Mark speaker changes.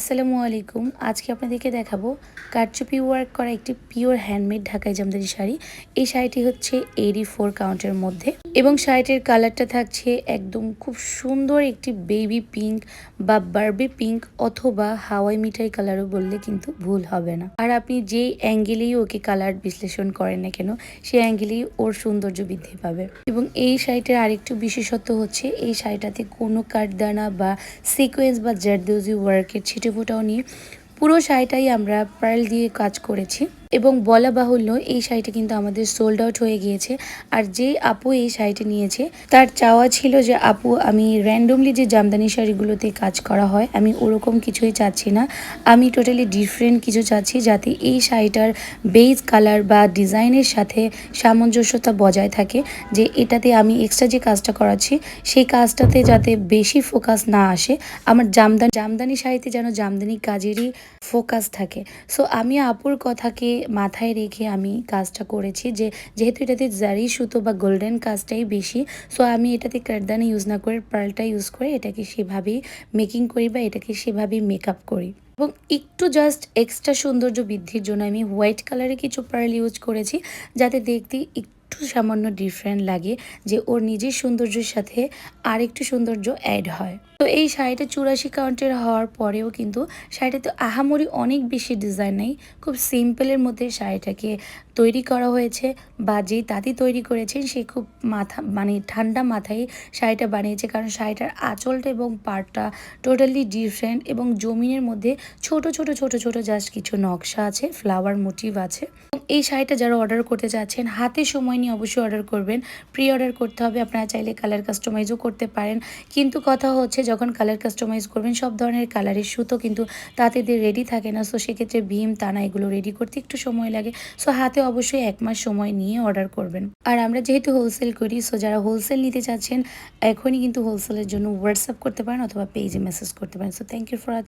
Speaker 1: আসসালামু আলাইকুম। আজকে আপনাদেরকে দেখাবো কারচুপি ওয়ার্ক করা একটি পিওর হ্যান্ডমেড ঢাকাই জামদানি শাড়ি। এই শাড়িটি হচ্ছে এডি ফোর কাউন্টের মধ্যে। এবং শাড়িটির কালারটা থাকছে একদম খুব সুন্দর একটি বেবি পিঙ্ক বা বার্বি পিঙ্ক অথবা হাওয়াই মিঠাই কালারও বললে কিন্তু ভুল হবে না। আর আপনি যেই অ্যাঙ্গেলেই ওকে কালার বিশ্লেষণ করেন না কেন, সেই অ্যাঙ্গেলেই ওর সৌন্দর্য বৃদ্ধি পাবে। এবং এই শাড়িটার আরেকটু বিশেষত্ব হচ্ছে, এই শাড়িটাতে কোনো কাঠদানা বা সিকোয়েন্স বা জারদৌজি ওয়ার্কের ছিটে ফোটাও নিয়ে পুরো শাড়িটাই আমরা পার্ল দিয়ে কাজ করেছি। এবং বলা বাহুল্য, এই শাড়িটা কিন্তু আমাদের সোল্ড আউট হয়ে গিয়েছে। আর যে আপু এই শাড়িটি নিয়েছে, তার চাওয়া ছিল যে, আপু, আমি র্যান্ডমলি যে জামদানি শাড়িগুলোতে কাজ করা হয়, আমি ওরকম কিছুই চাচ্ছি না। আমি টোটালি ডিফারেন্ট কিছু চাচ্ছি যাতে এই শাড়িটার বেজ কালার বা ডিজাইনের সাথে সামঞ্জস্যতা বজায় থাকে, যে এটাতে আমি এক্সট্রা যে কাজটা করাচ্ছি, সেই কাজটাতে যাতে বেশি ফোকাস না আসে, আমার জামদানি জামদানি শাড়িতে যেন জামদানি কাজেরই ফোকাস থাকে। সো আমি আপুর কথাকে মাথায় রেখে আমি কাজটা করেছি যে, যেহেতু এটাতে জারি সুতো বা গোল্ডেন কাজটাই বেশি সো আমি এটাতে কারদানি ইউজ না করে পার্লটা ইউজ করে এটাকে সেভাবেই মেকিং করি বা এটাকে সেভাবেই মেকআপ করি। এবং একটু জাস্ট এক্সট্রা সৌন্দর্য বৃদ্ধির জন্য আমি হোয়াইট কালারে কিছু পার্ল ইউজ করেছি, যাতে দেখতে একটু সামান্য ডিফারেন্ট লাগে যে ওর নিজের সৌন্দর্যের সাথে আর একটু সৌন্দর্য অ্যাড হয়। তো এই শাড়িটা চুরাশি কাউন্টের হওয়ার পরেও কিন্তু শাড়িটাতে আহামরি অনেক বেশি ডিজাইন নেই। খুব সিম্পলের মধ্যে শাড়িটাকে তৈরি করা হয়েছে বা যে তাঁতি তৈরি করেছেন সে খুব মাথা মানে ঠান্ডা মাথায় শাড়িটা বানিয়েছে কারণ শাড়িটার আঁচলটা এবং পাড়টা টোটালি ডিফারেন্ট এবং জমিনের মধ্যে ছোট ছোট ছোট ছোট জাস্ট কিছু নকশা আছে ফ্লাওয়ার মোটিভ আছে। এই শাড়িটা যারা অর্ডার করতে চাচ্ছেন হাতে সময় নিয়ে অবশ্যই অর্ডার করবেন। প্রি অর্ডার করতে হবে, আপনারা চাইলে কালার কাস্টমাইজও করতে পারেন। কিন্তু কথা হচ্ছে, যখন কালার কাস্টমাইজ করবেন, সব ধরনের কালারের সুতো কিন্তু তাঁতিদের রেডি থাকে না। সো সেক্ষেত্রে ভীম টানা এগুলো রেডি করতে একটু সময় লাগে। সো হাতে অবশ্যই এক মাস সময় নিয়ে অর্ডার করবেন। আর আমরা যেহেতু হোলসেল করি সো যারা হোলসেল নিতে চাচ্ছেন, এখনই কিন্তু হোলসেলের জন্য হোয়াটসঅ্যাপ করতে পারেন অথবা পেজে মেসেজ করতে পারেন। So thank you for